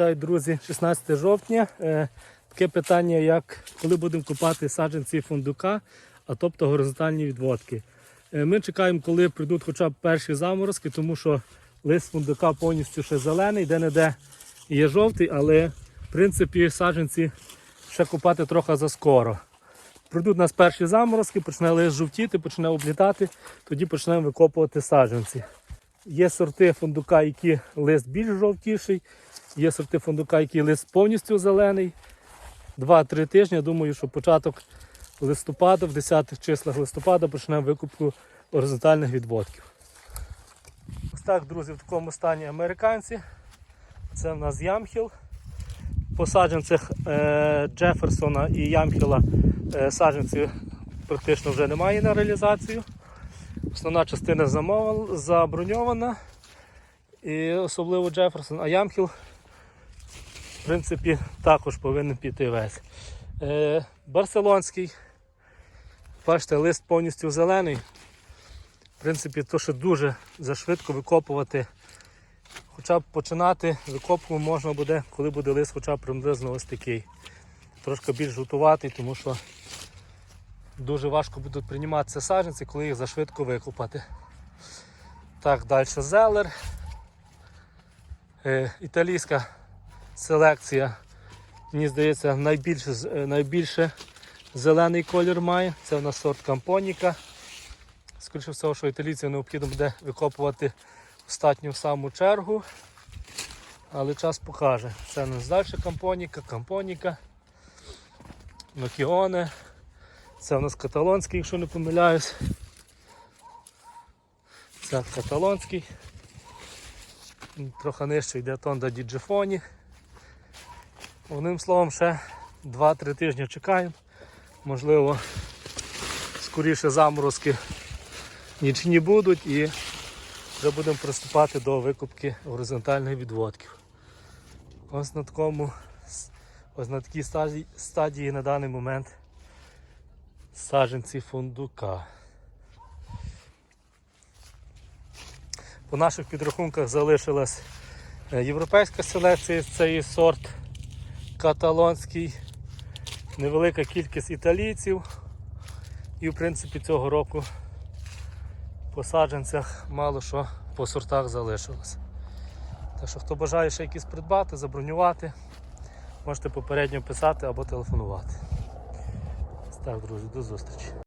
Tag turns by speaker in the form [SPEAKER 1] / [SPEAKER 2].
[SPEAKER 1] Так, друзі, 16 жовтня. Е, Таке питання, як коли будемо купати саджанці фундука, а тобто горизонтальні відводки. Е, Ми чекаємо, коли прийдуть хоча б перші заморозки, тому що лист фундука повністю ще зелений, де-не-де є жовтий, але в принципі саджанці ще купати трохи заскоро. Прийдуть у нас перші заморозки, почне лист жовтіти, почне облітати, тоді почнемо викопувати саджанці. Є сорти фундука, які лист більш жовтіший, є сорти фундука, який лист повністю зелений. Два-три тижні. Я думаю, що початок листопада, в 10-х числах листопада почнемо викупку горизонтальних відводків. Ось так, друзі, в такому стані американці. Це в нас ямхіл. По саджанцях е, Джеферсона і Ямхіла е, саджанців практично вже немає на реалізацію. Основна частина замовил- заброньована. І особливо Джеферсон, а Ямхіл, в принципі, також повинен піти весь. Е, Барселонський. Бачите, лист повністю зелений. В принципі, то, що дуже зашвидко викопувати. Хоча б починати викопку можна буде, коли буде лист хоча б приблизно ось такий. Трошки більш жовтуватий, тому що дуже важко будуть прийматися саджанці, коли їх зашвидко викопати. Так, далі зелер. Е, італійська селекція, мені здається, найбільше, е, найбільше зелений колір має. Це у нас сорт кампоніка. Скоріше всього, що італійцям необхідно буде викопувати остатню саму чергу. Але час покаже. Це у нас далі кампоніка, кампоніка, нокіоне. Це у нас каталонський, якщо не помиляюсь. Це каталонський. Трохи нижче йде тонда діджифоні. Одним словом, ще 2-3 тижні чекаємо. Можливо, скоріше заморозки нічні будуть і вже будемо приступати до викупки горизонтальних відводків. Ось на такому, ось на такій стадії, стадії на даний момент саджанці фундука. По наших підрахунках залишилась е, європейська селекція, це є сорт каталонський, невелика кількість італійців. І в принципі цього року по саджанцях мало що по сортах залишилось. Так що хто бажає ще якісь придбати, забронювати, можете попередньо писати або телефонувати. Так, друзі, до зустрічі.